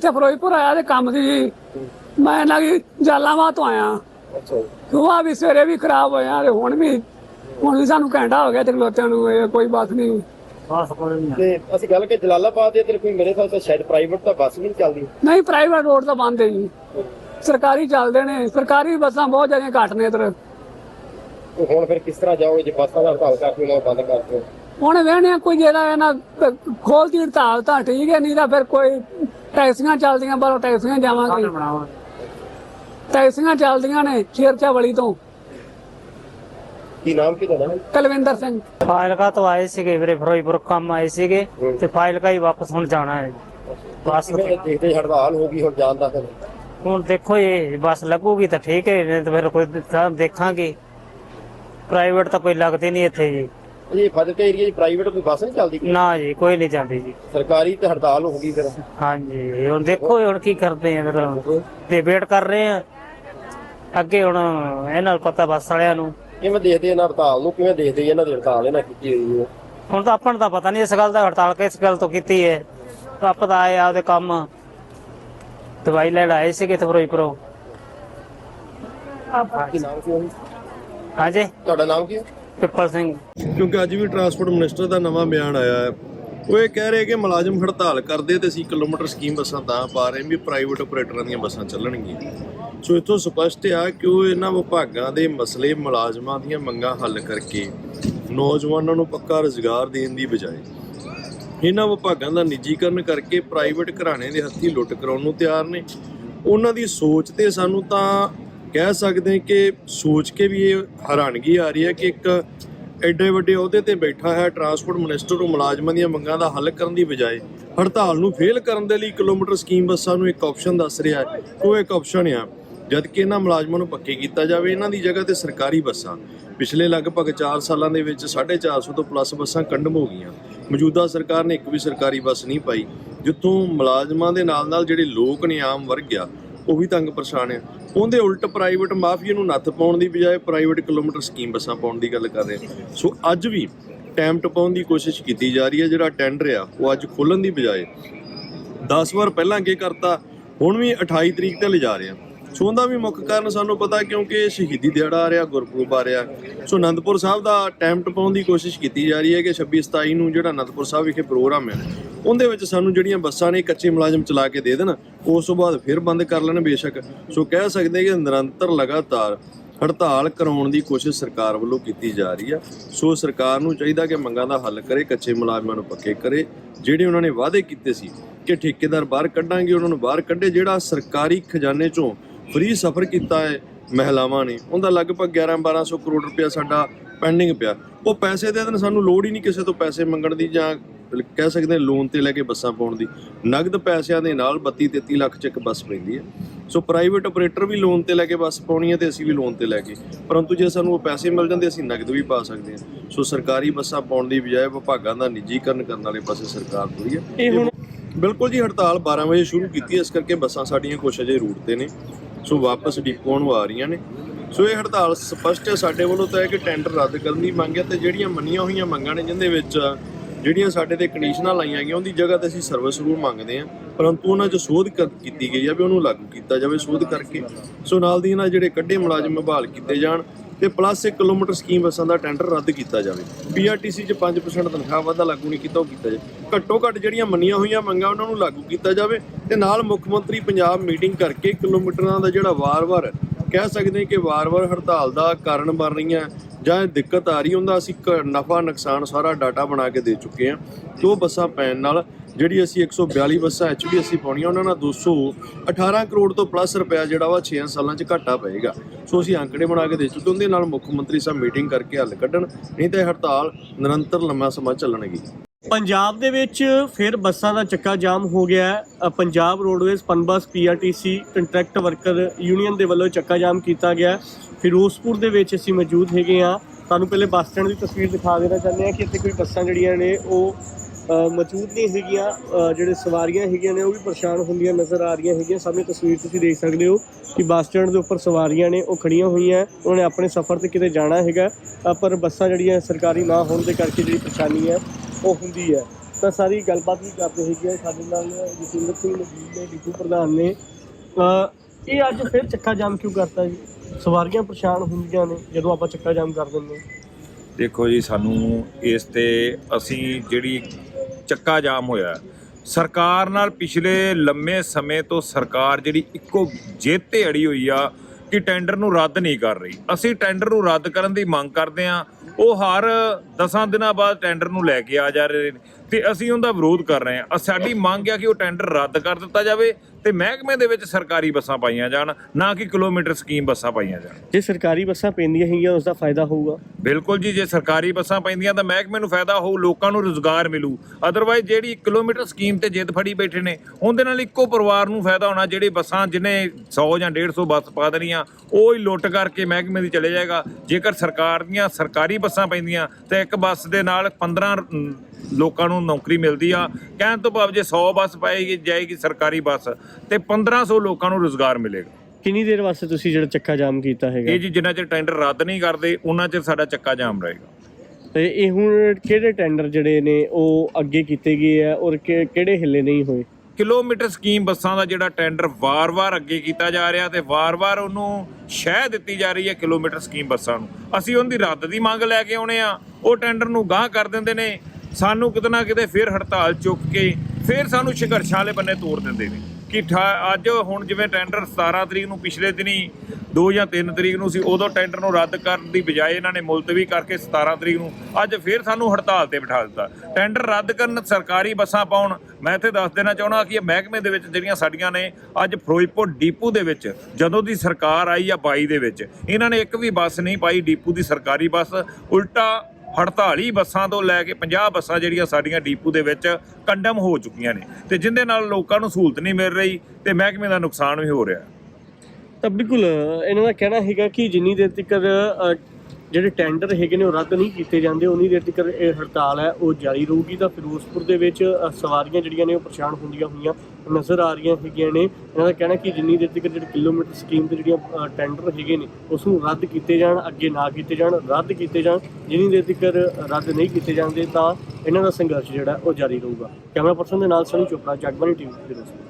ਇੱਥੇ ਫਿਰੋਜ਼ਪੁਰ ਆਇਆ ਤੇ ਕੰਮ ਸੀ ਜੀ। ਮੈਂ ਨਾ ਕਿ ਜਾਲਾਵਾਂ ਤੋਂ ਆਇਆ। ਅੱਛਾ ਜੀ। ਸੁਬਾਹ ਵੀ ਸਵੇਰੇ ਵੀ ਖਰਾਬ ਹੋਇਆ ਤੇ ਹੁਣ ਵੀ ਹੁਣ ਵੀ ਸਾਨੂੰ ਘੰਟਾ ਹੋ ਗਿਆ ਤੇ ਖਲੋਤਿਆਂ ਨੂੰ ਇਹ ਕੋਈ ਬਾਤ ਨਹੀਂ। ਤੇ ਅਸੀਂ ਗੱਲ ਕਿ ਜਲਾਲਾਬਾਦ ਦੇ ਤੇ ਕੋਈ ਮੇਰੇ ਖਿਆਲ ਤੋਂ ਸ਼ਾਇਦ ਪ੍ਰਾਈਵੇਟ ਤਾਂ ਬੱਸ ਵੀ ਨਹੀਂ ਚੱਲਦੀ। ਨਹੀਂ ਪ੍ਰਾਈਵੇਟ ਰੋਡ ਤਾਂ ਬੰਦ ਹੈ ਜੀ। ਸਰਕਾਰੀ ਚੱਲਦੇ ਨੇ ਸਰਕਾਰੀ ਬੱਸਾਂ ਬਹੁਤ ਜ਼ਿਆਦਾ ਘੱਟ ਨੇ ਇੱਧਰ। ਤੇ ਹੁਣ ਫਿਰ ਕਿਸ ਤਰ੍ਹਾਂ ਜਾਓਗੇ ਜੇ ਬੱਸਾਂ ਦਾ ਹੜਤਾਲ ਕਰਕੇ ਉਹਨਾਂ ਬੰਦ ਕਰ ਦਿਓ? ਹੁਣ ਵੇਹਣੇ ਕੋਈ ਜਿਹੜਾ ਇਹਨਾਂ ਖੋਲਦੀ ਹੜਤਾਲ ਤਾਂ ਠੀਕ ਹੈ ਨਹੀਂ ਤਾਂ ਫਿਰ ਕੋਈ ਟੈਕਸੀਆਂ ਚੱਲਦੀਆਂ ਬਾਹਰੋਂ ਟੈਕਸੀਆਂ ਜਾਵਾਂਗੇ। ਟੈਕਸੀਆਂ ਚੱਲਦੀਆਂ ਨੇ ਸ਼ੇਰਚਾ ਵਲੀ ਤੋਂ। ਕੀ ਨਾਮ ਕੀ ਤੁਹਾਡਾ? ਕੁਲਵਿੰਦਰ ਸਿੰਘ। ਫਾਇਲਕਾ ਤੋਂ ਆਏ ਸੀਗੇ ਵੀਰੇ ਫਿਰੋਜ਼ਪੁਰ ਕੰਮ ਆਏ ਸੀਗੇ ਤੇ ਫਾਇਲਕਾ ਹੀ ਵਾਪਸ ਹੁਣ ਜਾਣਾ ਹੈ। ਬਸ ਦੇਖਦੇ ਹੜਤਾਲ ਹੋ ਗਈ ਹੁਣ ਜਾਣ ਦਾ ਫਿਰ? ਹੁਣ ਦੇਖੋ ਇਹ ਬੱਸ ਲੱਗੂਗੀ ਤਾਂ ਠੀਕ ਹੈ ਨਹੀਂ ਤਾਂ ਫਿਰ ਕੋਈ ਤਾਂ ਦੇਖਾਂਗੇ। ਪ੍ਰਾਈਵੇਟ ਤਾਂ ਕੋਈ ਲੱਗਦੀ ਨਹੀਂ ਇੱਥੇ ਜੀ। ਇਹ ਫਾਜ਼ਿਲਕਾ ਏਰੀਆ 'ਚ ਪ੍ਰਾਈਵੇਟ ਕੋਈ ਬੱਸ ਨਹੀਂ ਚੱਲਦੀ? ਨਾ ਜੀ ਕੋਈ ਨਹੀਂ ਜਾਂਦੀ ਜੀ। ਸਰਕਾਰੀ ਤੇ ਹੜਤਾਲ ਹੋ ਗਈ ਫਿਰ। ਹਾਂਜੀ ਹੁਣ ਦੇਖੋ ਹੁਣ ਕੀ ਕਰਦੇ ਆ ਫਿਰ। ਤੇ ਵੇਟ ਕਰ ਰਹੇ ਆ। ਅੱਗੇ ਹੁਣ ਇਹਨਾਂ ਨੂੰ ਪਤਾ ਬੱਸ ਵਾਲਿਆਂ ਨੂੰ। ਕਿਵੇਂ ਦੇਖਦੇ ਇਹਨਾਂ ਹੜਤਾਲ ਨੂੰ? ਕਿਵੇਂ ਦੇਖਦੇ ਇਹਨਾਂ ਦੀ ਹੜਤਾਲ ਇਹਨਾਂ ਕੀਤੀ ਹੋਈ ਹੈ? ਹੁਣ ਤਾਂ ਆਪਾਂ ਨੂੰ ਤਾਂ ਪਤਾ ਨਹੀਂ ਇਸ ਗੱਲ ਦਾ ਹੜਤਾਲ ਕਿਸ ਗੱਲ ਤੋਂ ਕੀਤੀ ਹੈ। ਆਪਾਂ ਤਾਂ ਆਏ ਆਪਦੇ ਕੰਮ। ਦਵਾਈ ਲੈਣ ਆਏ ਸੀਗੇ ਤੇ ਫਿਰੋਜ਼ਪੁਰੋਂ। ਕੀ ਨਾਮ ਕੀ ਹੈ? ਹਾਂਜੀ। ਤੁਹਾਡਾ ਨਾਮ ਕੀ ਹੈ? ਪਿੱਪਲ ਸਿੰਘ। ਕਿਉਂਕਿ ਅੱਜ ਵੀ ਟਰਾਂਸਪੋਰਟ ਮਿਨਿਸਟਰ ਦਾ ਨਵਾਂ ਬਿਆਨ ਆਇਆ ਹੈ। ਉਹ ਇਹ ਕਹਿ ਰਹੇ ਕਿ ਮੁਲਾਜ਼ਮ ਹੜਤਾਲ ਕਰਦੇ ਤੇ ਅਸੀਂ ਕਿਲੋਮੀਟਰ ਸਕੀਮ ਬੱਸਾਂ ਤਾਂ ਪਾ ਰਹੇ ਵੀ ਪ੍ਰਾਈਵੇਟ ਆਪਰੇਟਰਾਂ ਦੀਆਂ ਬੱਸਾਂ ਚੱਲਣਗੀਆਂ। ਸੋ ਇਥੋਂ ਸਪਸ਼ਟ ਆ ਕਿ ਉਹ ਇਹਨਾਂ ਵਿਭਾਗਾਂ ਦੇ ਮਸਲੇ ਮੁਲਾਜ਼ਮਾਂ ਦੀਆਂ ਮੰਗਾਂ ਹੱਲ ਕਰਕੇ ਨੌਜਵਾਨਾਂ ਨੂੰ ਪੱਕਾ ਰੁਜ਼ਗਾਰ ਦੇਣ ਦੀ ਬਜਾਏ ਇਹਨਾਂ ਵਿਭਾਗਾਂ ਦਾ ਨਿੱਜੀਕਰਨ ਕਰਕੇ ਪ੍ਰਾਈਵੇਟ ਘਰਾਣੇ ਦੇ ਹੱਥੀਂ ਲੁੱਟ ਕਰਾਉਣ ਨੂੰ ਤਿਆਰ ਨੇ। ਉਹਨਾਂ ਦੀ ਸੋਚ ਤੇ ਸਾਨੂੰ ਤਾਂ ਕਹਿ ਸਕਦੇ ਕਿ ਸੋਚ ਕੇ ਵੀ ਇਹ ਹੈਰਾਨਗੀ ਆ ਰਹੀ ਹੈ ਕਿ ਇੱਕ ਐਡੇ ਵੱਡੇ ਅਹੁਦੇ ਤੇ ਬੈਠਾ ਹੈ ਟਰਾਂਸਪੋਰਟ ਮਿਨਿਸਟਰ ਨੂੰ ਮੁਲਾਜ਼ਮਾਂ ਦੀਆਂ ਮੰਗਾਂ ਦਾ ਹੱਲ ਕਰਨ ਦੀ ਬਜਾਏ। ਹੜਤਾਲ ਨੂੰ ਫੇਲ ਕਰਨ ਦੇ ਲਈ ਕਿਲੋਮੀਟਰ ਸਕੀਮ ਬੱਸਾਂ ਨੂੰ ਇੱਕ ਆਪਸ਼ਨ ਦੱਸ ਰਿਹਾ ਹੈ। ਉਹ ਇੱਕ ਆਪਸ਼ਨ ਆ ਜਦ ਕਿ ਇਹਨਾਂ ਮੁਲਾਜ਼ਮਾਂ ਨੂੰ ਪੱਕੇ ਕੀਤਾ ਜਾਵੇ, ਇਹਨਾਂ ਦੀ ਜਗ੍ਹਾ ਤੇ ਸਰਕਾਰੀ ਬੱਸਾਂ। ਪਿਛਲੇ ਲਗਭਗ 4 ਸਾਲਾਂ ਦੇ ਵਿੱਚ 450 ਤੋਂ ਪਲੱਸ ਬੱਸਾਂ ਕੰਡਮ ਹੋ ਗਈਆਂ। ਮੌਜੂਦਾ ਸਰਕਾਰ ਨੇ ਇੱਕ ਵੀ ਸਰਕਾਰੀ ਬੱਸ ਨਹੀਂ ਪਾਈ, ਜਿੱਥੋਂ ਮੁਲਾਜ਼ਮਾਂ ਦੇ ਨਾਲ ਨਾਲ ਜਿਹੜੇ ਲੋਕ ਨੇ, ਆਮ ਵਰਗ ਆ ਉਹ ਵੀ ਤੰਗ ਪਰੇਸ਼ਾਨ ਆ। ਉਹਦੇ ਉਲਟ ਪ੍ਰਾਈਵੇਟ ਮਾਫੀਆ ਨੂੰ ਨੱਥ ਪਾਉਣ ਦੀ ਬਜਾਏ ਪ੍ਰਾਈਵੇਟ ਕਿਲੋਮੀਟਰ ਸਕੀਮ ਬੱਸਾਂ ਪਾਉਣ ਦੀ ਗੱਲ ਕਰ ਰਹੇ ਆ। ਸੋ ਅੱਜ ਵੀ ਟਾਈਮ ਟਪਾਉਣ ਦੀ ਕੋਸ਼ਿਸ਼ ਕੀਤੀ ਜਾ ਰਹੀ ਹੈ। ਜਿਹੜਾ ਟੈਂਡਰ ਆ, ਉਹ ਅੱਜ ਖੋਲਣ ਦੀ ਬਜਾਏ 10 ਵਾਰ ਪਹਿਲਾਂ ਅੱਗੇ ਕਰਤਾ, ਹੁਣ ਵੀ 28 ਤਰੀਕ ਤੇ ਲਿਜਾ ਰਹੇ। ਆ ਸੋ ਉਹਦਾ ਵੀ ਮੁੱਖ ਕਾਰਨ ਸਾਨੂੰ ਪਤਾ ਕਿਉਂਕਿ ਸ਼ਹੀਦੀ ਦਿਹਾੜਾ ਆ ਰਿਹਾ, ਗੁਰਪੁਰਬ ਆ ਰਿਹਾ। ਸੋ ਅਨੰਦਪੁਰ ਸਾਹਿਬ ਦਾ ਟਾਈਮ ਟਪਾਉਣ ਦੀ ਕੋਸ਼ਿਸ਼ ਕੀਤੀ ਜਾ ਰਹੀ ਹੈ ਕਿ 26 27 ਨੂੰ ਜਿਹੜਾ ਅਨੰਦਪੁਰ ਸਾਹਿਬ ਵਿਖੇ ਪ੍ਰੋਗਰਾਮ ਹੈ ਉਹਦੇ ਵਿੱਚ ਸਾਨੂੰ ਜਿਹੜੀਆਂ ਬੱਸਾਂ ਨੇ, ਕੱਚੇ ਮੁਲਾਜ਼ਮ ਚਲਾ ਕੇ ਦੇ ਦੇਣ, ਉਸ ਤੋਂ ਬਾਅਦ ਫਿਰ ਬੰਦ ਕਰ ਲੈਣ ਬੇਸ਼ੱਕ। ਸੋ ਕਹਿ ਸਕਦੇ ਕਿ ਨਿਰੰਤਰ ਲਗਾਤਾਰ ਹੜਤਾਲ ਕਰਾਉਣ ਦੀ ਕੋਸ਼ਿਸ਼ ਸਰਕਾਰ ਵੱਲੋਂ ਕੀਤੀ ਜਾ ਰਹੀ ਆ। ਸੋ ਸਰਕਾਰ ਨੂੰ ਚਾਹੀਦਾ ਕਿ ਮੰਗਾਂ ਦਾ ਹੱਲ ਕਰੇ, ਕੱਚੇ ਮੁਲਾਜ਼ਮਾਂ ਨੂੰ ਪੱਕੇ ਕਰੇ। ਜਿਹੜੇ ਉਹਨਾਂ ਨੇ ਵਾਅਦੇ ਕੀਤੇ ਸੀ ਕਿ ਠੇਕੇਦਾਰ ਬਾਹਰ ਕੱਢਾਂਗੇ, ਉਹਨਾਂ ਨੂੰ ਬਾਹਰ ਕੱਢੇ, ਜਿਹੜਾ ਸਰਕਾਰੀ ਖਜ਼ਾਨੇ ਚੋਂ ਫ੍ਰੀ ਸਫ਼ਰ ਕੀਤਾ ਹੈ ਮਹਿਲਾਵਾਂ ਨੇ, ਉਹਦਾ ਲਗਭਗ 11 1200 ਕਰੋੜ ਰੁਪਇਆ ਸਾਡਾ ਪੈਂਡਿੰਗ ਪਿਆ। ਉਹ ਪੈਸੇ ਦੇ ਦੇਣ ਸਾਨੂੰ ਲੋੜ ਹੀ ਨਹੀਂ ਕਿਸੇ ਤੋਂ ਪੈਸੇ ਮੰਗਣ ਦੀ ਜਾਂ ਕਹਿ ਸਕਦੇ ਲੋਨ ਤੇ ਲੈ ਕੇ ਬੱਸਾਂ ਪਾਉਣ ਦੀ। ਨਗਦ ਪੈਸਿਆਂ ਦੇ ਨਾਲ 32 33 ਲੱਖ ਚ ਇੱਕ ਬੱਸ ਪੈਂਦੀ ਹੈ। ਸੋ ਪ੍ਰਾਈਵੇਟ ਆਪਰੇਟਰ ਵੀ ਲੋਨ ਤੇ ਲੈ ਕੇ ਬੱਸ ਪਾਉਣੀ ਹੈ ਤੇ ਅਸੀਂ ਵੀ ਲੋਨ ਤੇ ਲੈ ਕੇ। ਪਰੰਤੂ ਜੇ ਸਾਨੂੰ ਉਹ ਪੈਸੇ ਮਿਲ ਜਾਂਦੇ ਅਸੀਂ ਨਗਦ ਵੀ ਪਾ ਸਕਦੇ ਹਾਂ। ਸੋ ਸਰਕਾਰੀ ਬੱਸਾਂ ਪਾਉਣ ਦੀ ਬਜਾਏ ਵਿਭਾਗਾਂ ਦਾ ਨਿੱਜੀਕਰਨ ਕਰਨ ਵਾਲੇ ਪਾਸੇ ਸਰਕਾਰ ਤੁਰੀ ਹੈ। ਇਹ ਹੁਣ ਬਿਲਕੁਲ ਜੀ ਹੜਤਾਲ 12 ਵਜੇ ਸ਼ੁਰੂ ਕੀਤੀ ਹੈ। ਇਸ ਕਰਕੇ ਬੱਸਾਂ ਸਾਡੀਆਂ ਕੁਛ ਅਜੇ ਰੂਟ ਤੇ ਨੇ। ਸੋ ਵਾਪਸ ਡਿਪੋ ਨੂੰ ਆ ਰਹੀਆਂ ਨੇ। ਸੋ ਇਹ ਹੜਤਾਲ ਸਪਸ਼ਟ ਹੈ। ਸਾਡੇ ਵੱਲੋਂ ਤਾਂ ਹੈ ਕਿ ਟੈਂਡਰ ਰੱਦ ਕਰਨ ਦੀ ਮੰਗ ਹੈ ਤੇ ਜਿਹੜੀਆਂ ਮੰਨੀਆਂ ਹੋਈਆਂ ਮੰਗਾਂ ਨੇ ਜਿੰਦੇ ਵਿੱਚ ਜਿਹੜੀਆਂ ਸਾਡੇ ਤੇ ਕੰਡੀਸ਼ਨਾਂ ਲਾਈਆਂ ਗਈਆਂ, ਉਹਦੀ ਜਗ੍ਹਾ ਤੇ ਅਸੀਂ ਸਰਵਿਸ ਰੂਲ ਮੰਗਦੇ ਹਾਂ, ਪਰੰਤੂ ਉਹਨਾਂ 'ਚ ਸੋਧ ਕਰ- ਕੀਤੀ ਗਈ ਆ ਵੀ ਉਹਨੂੰ ਲਾਗੂ ਕੀਤਾ ਜਾਵੇ ਸੋਧ ਕਰਕੇ। ਸੋ ਨਾਲ ਦੀ ਨਾਲ ਜਿਹੜੇ ਕੱਢੇ ਮੁਲਾਜ਼ਮ ਬਹਾਲ ਕੀਤੇ ਜਾਣ ਤੇ ਪਲੱਸ 1 ਕਿਲੋਮੀਟਰ ਸਕੀਮ ਬੱਸਾਂ ਦਾ ਟੈਂਡਰ ਰੱਦ ਕੀਤਾ ਜਾਵੇ। ਪੀਆਰਟੀਸੀ 'ਚ 5% ਤਨਖਾਹ ਵਾਧਾ ਲਾਗੂ ਨਹੀਂ ਕੀਤਾ, ਉਹ ਕੀਤਾ ਜਾਵੇ। ਘੱਟੋ ਘੱਟ ਜਿਹੜੀਆਂ ਮੰਨੀਆਂ ਹੋਈਆਂ ਮੰਗਾਂ, ਉਹਨਾਂ ਨੂੰ ਲਾਗੂ ਕੀਤਾ ਜਾਵੇ ਤੇ ਨਾਲ ਮੁੱਖ ਮੰਤਰੀ ਪੰਜਾਬ ਮੀਟਿੰਗ ਕਰਕੇ ਕਿਲੋਮੀਟਰਾਂ ਦਾ ਜਿਹੜਾ ਵਾਰ-ਵਾਰ ਕਹਿ ਸਕਦੇ ਕਿ ਵਾਰ-ਵਾਰ ਹੜਤਾਲ ਦਾ ਕਾਰਨ ਬਣ ਰਹੀਆਂ ਜਾਂ ਦਿੱਕਤ ਆ ਰਹੀ ਹੁੰਦਾ ਅਸੀਂ ਨਫਾ ਨੁਕਸਾਨ ਸਾਰਾ ਡਾਟਾ ਬਣਾ ਕੇ ਦੇ ਚੁੱਕੇ ਹਾਂ। ਤੇ ਉਹ ਬੱਸਾਂ ਪੈਣ ਨਾਲ ਜਿਹੜੀ ਅਸੀਂ 142 ਬੱਸਾਂ ਐਚਬੀਐਸਸੀ ਪਾਉਣੀਆਂ, ਉਹਨਾਂ ਨਾਲ 218 ਕਰੋੜ ਤੋਂ ਪਲੱਸ ਰੁਪਇਆ ਜਿਹੜਾ ਵਾ 6 ਸਾਲਾਂ 'ਚ ਘਾਟਾ ਪਏਗਾ। ਸੋ ਅਸੀਂ ਅੰਕੜੇ ਬਣਾ ਕੇ ਦੇ ਚੁੱਕੇ ਉਹਦੇ ਨਾਲ ਮੁੱਖ ਮੰਤਰੀ ਸਾਹਿਬ ਮੀਟਿੰਗ ਕਰਕੇ ਹੱਲ ਕੱਢਣ, ਨਹੀਂ ਤਾਂ ਇਹ ਹੜਤਾਲ ਨਿਰੰਤਰ ਲੰਮਾ ਸਮਾਂ ਚੱਲਣਗੀ। ਪੰਜਾਬ ਦੇ ਵਿੱਚ ਫਿਰ ਬੱਸਾਂ ਦਾ ਚੱਕਾ ਜਾਮ ਹੋ ਗਿਆ ਹੈ। ਅ, Punjab roadways PUNBUS PRTC contract worker union ਦੇ ਵੱਲੋਂ ਚੱਕਾ ਜਾਮ ਕੀਤਾ ਗਿਆ ਫਿਰੋਜ਼ਪੁਰ ਦੇ ਵਿੱਚ ਅਸੀਂ ਮੌਜੂਦ ਹੈਗੇ ਆ ਤੁਹਾਨੂੰ ਪਹਿਲੇ ਬੱਸ ਸਟੈਂਡ ਦੀ ਤਸਵੀਰ ਦਿਖਾ ਦੇਣਾ ਚਾਹੁੰਦੇ ਆ ਕਿ ਇੱਥੇ ਕੋਈ ਬੱਸਾਂ ਜਿਹੜੀਆਂ ਨੇ ਉਹ ਮੌਜੂਦ ਨਹੀਂ ਹੈਗੀਆਂ। ਜਿਹੜੇ ਸਵਾਰੀਆਂ ਹੈਗੀਆਂ ਨੇ ਉਹ ਵੀ ਪਰੇਸ਼ਾਨ ਹੁੰਦੀਆਂ ਨਜ਼ਰ ਆ ਰਹੀਆਂ ਹੈਗੀਆਂ। ਸਾਹਮਣੇ ਤਸਵੀਰ ਤੁਸੀਂ ਦੇਖ ਸਕਦੇ ਹੋ ਕਿ ਬੱਸ ਸਟੈਂਡ ਦੇ ਉੱਪਰ ਸਵਾਰੀਆਂ ਨੇ ਉਹ ਖੜੀਆਂ ਹੋਈਆਂ। ਉਹਨਾਂ ਨੇ ਆਪਣੇ ਸਫ਼ਰ ਤੇ ਕਿਤੇ ਜਾਣਾ ਹੈਗਾ ਪਰ ਬੱਸਾਂ ਜਿਹੜੀਆਂ ਸਰਕਾਰੀ ਨਾ ਹੋਣ ਦੇ ਕਰਕੇ ਜਿਹੜੀ ਪਰੇਸ਼ਾਨੀ ਹੈ ਉਹ ਹੁੰਦੀ ਹੈ। ਤਾਂ ਸਾਰੀ ਗੱਲਬਾਤ ਵੀ ਕਰਦੇ ਹੈਗੇ ਆ। ਸਾਡੇ ਨਾਲ ਜਤਿੰਦਰ ਸਿੰਘ ਮਜੀਦ ਨੇ ਡਿਪੂ ਪ੍ਰਧਾਨ ਨੇ। ਇਹ ਅੱਜ ਫਿਰ ਚੱਕਾ ਜਾਮ ਕਿਉਂ ਕਰਤਾ ਜੀ? ਸਵਾਰੀਆਂ ਪਰੇਸ਼ਾਨ ਹੁੰਦੀਆਂ ਨੇ, ਜਦੋਂ ਆਪਾਂ ਚੱਕਾ ਜਾਮ ਕਰ ਦਿੰਦੇ ਹਾਂ। ਦੇਖੋ ਜੀ, ਸਾਨੂੰ ਇਸ ਤੇ ਅਸੀਂ ਜਿਹੜੀ ਚੱਕਾ ਜਾਮ ਹੋਇਆ, ਸਰਕਾਰ ਨਾਲ ਪਿਛਲੇ ਲੰਮੇ ਸਮੇਂ ਤੋਂ ਸਰਕਾਰ ਜਿਹੜੀ ਇੱਕੋ ਜਿੱਦ ਤੇ ਅੜੀ ਹੋਈ ਆ ਕਿ ਟੈਂਡਰ ਨੂੰ ਰੱਦ ਨਹੀਂ ਕਰ ਰਹੀ। ਅਸੀਂ ਟੈਂਡਰ ਨੂੰ ਰੱਦ ਕਰਨ ਦੀ ਮੰਗ ਕਰਦੇ ਆ ਉਹ ਹਰ 10 ਦਿਨਾਂ ਬਾਅਦ ਟੈਂਡਰ ਨੂੰ ਲੈ ਕੇ ਆ ਜਾ ਰਹੇ ਨੇ। ਤੇ ਅਸੀਂ ਉਹਦਾ ਵਿਰੋਧ ਕਰ ਰਹੇ ਹਾਂ। ਸਾਡੀ ਮੰਗ ਆ ਕਿ ਉਹ ਟੈਂਡਰ ਰੱਦ ਕਰ ਦਿੱਤਾ ਜਾਵੇ ਤੇ ਮਹਿਕਮੇ ਦੇ ਵਿੱਚ ਸਰਕਾਰੀ ਬੱਸਾਂ ਪਾਈਆਂ ਜਾਣ ਨਾ ਕਿ ਕਿਲੋਮੀਟਰ ਸਕੀਮ ਬੱਸਾਂ ਪਾਈਆਂ ਜਾਣ। ਜੇ ਸਰਕਾਰੀ ਬੱਸਾਂ ਪੈਂਦੀਆਂ ਹੈਗੀਆਂ ਉਸ ਦਾ ਫਾਇਦਾ ਹੋਊਗਾ। ਬਿਲਕੁਲ ਜੀ ਜੇ ਸਰਕਾਰੀ ਬੱਸਾਂ ਪੈਂਦੀਆਂ ਤਾਂ ਮਹਿਕਮੇ ਨੂੰ ਫਾਇਦਾ ਹੋਊ ਲੋਕਾਂ ਨੂੰ ਰੋਜ਼ਗਾਰ ਮਿਲੂ। ਅਦਰਵਾਈਜ਼ ਜਿਹੜੀ ਕਿਲੋਮੀਟਰ ਸਕੀਮ ਤੇ ਜਿੱਦ ਫੜੀ ਬੈਠੇ ਨੇ ਉਹਦੇ ਨਾਲ ਇੱਕੋ ਪਰਿਵਾਰ ਨੂੰ ਫਾਇਦਾ ਹੋਣਾ ਜਿਹੜੇ ਬੱਸਾਂ ਜਿਹਨੇ 100 ਜਾਂ 150 ਬੱਸ ਪਾ ਦੇਣੀਆਂ ਉਹ ਹੀ ਲੁੱਟ ਕਰਕੇ ਮਹਿਕਮੇ ਦੀ ਚਲੇ ਜਾਏਗਾ। ਜੇਕਰ ਸਰਕਾਰ ਦੀਆਂ ਸਰਕਾਰੀ ਬੱਸਾਂ ਪੈਂਦੀਆਂ ਤਾਂ ਇੱਕ ਬੱਸ ਦੇ ਨਾਲ 15 ਮ, ਲੋਕਾਂ ਨੂੰ ਨੌਕਰੀ ਮਿਲਦੀ ਆ। ਕਹਿਣ ਤੋਂ ਭਾਵ ਜੇ 100 ਬੱਸ ਪਾਏਗੀ ਜਾਏਗੀ ਸਰਕਾਰੀ ਬੱਸ ਤੇ 1500 ਲੋਕਾਂ ਨੂੰ ਰੋਜ਼ਗਾਰ ਮਿਲੇਗਾ। ਕਿੰਨੀ ਦੇਰ ਵਾਸਤੇ ਤੁਸੀਂ ਜਿਹੜਾ ਚੱਕਾ ਜਾਮ ਕੀਤਾ ਹੈਗਾ? ਇਹ ਜੀ ਜਿੰਨਾ ਚਿਰ ਟੈਂਡਰ ਰੱਦ ਨਹੀਂ ਕਰਦੇ ਉਹਨਾਂ ਚਿਰ ਸਾਡਾ ਚੱਕਾ ਜਾਮ ਰਹੇਗਾ। ਤੇ ਇਹ ਹੁਣ ਕਿਹੜੇ ਟੈਂਡਰ ਜਿਹੜੇ ਨੇ ਉਹ ਅੱਗੇ ਕੀਤੇ ਗਏ ਆ ਔਰ ਕਿਹੜੇ ਹਿੱਲੇ ਨਹੀਂ ਹੋਏ? ਕਿਲੋਮੀਟਰ ਸਕੀਮ ਬੱਸਾਂ ਦਾ ਜਿਹੜਾ ਟੈਂਡਰ ਵਾਰ-ਵਾਰ ਅੱਗੇ ਕੀਤਾ ਜਾ ਰਿਹਾ ਤੇ ਵਾਰ-ਵਾਰ ਉਹਨੂੰ ਸ਼ਹਿ ਦਿੱਤੀ ਜਾ ਰਹੀ ਹੈ ਕਿਲੋਮੀਟਰ ਸਕੀਮ ਬੱਸਾਂ ਨੂੰ। ਅਸੀਂ ਉਹਦੀ ਰੱਦ ਦੀ ਮੰਗ ਲੈ ਕੇ ਆਉਣੇ ਆ। ਉਹ ਟੈਂਡਰ ਨੂੰ ਗਾਂਹ ਕਰ ਦਿੰਦੇ ਨੇ। ਸਾਨੂੰ ਕਿਤੇ ਨਾ ਕਿਤੇ ਫਿਰ ਹੜਤਾਲ ਚੁੱਕ ਕੇ ਫਿਰ ਸਾਨੂੰ ਸੰਘਰਸ਼ਾਂ ਵਾਲੇ ਬੰਨੇ ਤੋੜ ਦਿੰਦੇ ਨੇ। ਕਿ ਠਾ- ਅੱਜ ਹੁਣ ਜਿਵੇਂ ਟੈਂਡਰ 17 ਤਰੀਕ ਨੂੰ ਪਿਛਲੇ ਦਿਨੀ 2 ਜਾਂ 3 ਤਰੀਕ ਨੂੰ ਸੀ, ਉਦੋਂ ਟੈਂਡਰ ਨੂੰ ਰੱਦ ਕਰਨ ਦੀ ਬਜਾਏ ਇਹਨਾਂ ਨੇ ਮੁਲਤਵੀ ਕਰਕੇ 17 ਤਰੀਕ ਨੂੰ ਅੱਜ ਫਿਰ ਸਾਨੂੰ ਹੜਤਾਲ ਤੇ ਬਿਠਾ ਦਿੱਤਾ। ਟੈਂਡਰ ਰੱਦ ਕਰਨ ਸਰਕਾਰੀ ਬੱਸਾਂ ਪਾਉਣ, ਮੈਂ ਇੱਥੇ ਦੱਸ ਦੇਣਾ ਚਾਹੁੰਦਾ ਕਿ ਇਹ ਮਹਿਕਮੇ ਦੇ ਵਿੱਚ ਜਿਹੜੀਆਂ ਸਾਡੀਆਂ ਨੇ, ਅੱਜ ਫਿਰੋਜ਼ਪੁਰ ਡੀਪੂ ਦੇ ਵਿੱਚ, ਜਦੋਂ ਦੀ ਸਰਕਾਰ ਆਈ ਆ 22 ਦੇ ਵਿੱਚ, ਇਹਨਾਂ ਨੇ ਇੱਕ ਵੀ ਬੱਸ ਨਹੀਂ ਪਾਈ ਡੀਪੂ ਦੀ ਸਰਕਾਰੀ ਬੱਸ, ਉਲਟਾ 48 ਬੱਸਾਂ ਤੋਂ ਲੈ ਕੇ 50 ਬੱਸਾਂ ਜਿਹੜੀਆਂ ਸਾਡੀਆਂ ਡੀਪੂ ਦੇ ਵਿੱਚ ਕੰਡਮ ਹੋ ਚੁੱਕੀਆਂ ਨੇ ਤੇ ਜਿੰਦੇ ਨਾਲ ਲੋਕਾਂ ਨੂੰ ਸਹੂਲਤ ਨਹੀਂ ਮਿਲ ਰਹੀ ਤੇ ਮਹਿਕਮੇ ਦਾ ਨੁਕਸਾਨ ਵੀ ਹੋ ਰਿਹਾ। ਤਾਂ ਬਿਲਕੁਲ, ਇਹਨਾਂ ਦਾ ਕਹਿਣਾ ਹੈਗਾ ਕਿ ਜਿੰਨੀ ਦੇਰ ਤੱਕ ਜਿਹੜੇ ਟੈਂਡਰ ਹੈਗੇ ਨੇ ਉਹ ਰੱਦ ਨਹੀਂ ਕੀਤੇ ਜਾਂਦੇ, ਉਨੀ ਦੇਰ ਤੱਕ ਇਹ ਹੜਤਾਲ ਹੈ, ਉਹ ਜਾਰੀ ਰਹੂਗੀ ਤਾਂ ਫਿਰੋਜ਼ਪੁਰ ਦੇ ਵਿੱਚ ਸਵਾਰੀਆਂ ਜਿਹੜੀਆਂ ਨੇ ਉਹ ਪਰੇਸ਼ਾਨ ਹੁੰਦੀਆਂ ਹੋਈਆਂ ਨਜ਼ਰ ਆ ਰਹੀਆਂ ਹੈਗੀਆਂ ਨੇ। ਇਹਨਾਂ ਦਾ ਕਹਿਣਾ ਕਿ ਜਿੰਨੀ ਦੇਰ ਤੱਕ ਜਿਹੜੇ ਕਿਲੋਮੀਟਰ ਸਕੀਮ ਦੇ ਜਿਹੜੀਆਂ ਟੈਂਡਰ ਹੈਗੇ ਨੇ, ਉਸ ਨੂੰ ਰੱਦ ਕੀਤੇ ਜਾਣ, ਅੱਗੇ ਨਾ ਕੀਤੇ ਜਾਣ, ਰੱਦ ਕੀਤੇ ਜਾਣ, ਜਿੰਨੀ ਦੇਰ ਤੱਕ ਰੱਦ ਨਹੀਂ ਕੀਤੇ ਜਾਂਦੇ ਤਾਂ ਇਹਨਾਂ ਦਾ ਸੰਘਰਸ਼ ਜਿਹੜਾ ਉਹ ਜਾਰੀ ਰਹੂਗਾ। ਕੈਮਰਾ ਪਰਸਨ ਦੇ ਨਾਲ ਸਣੀ ਚੋਪੜਾ ਜਗਬਾਨੀ ਟੀਵੀ, ਫਿਰੋਜ਼ਪੁਰ।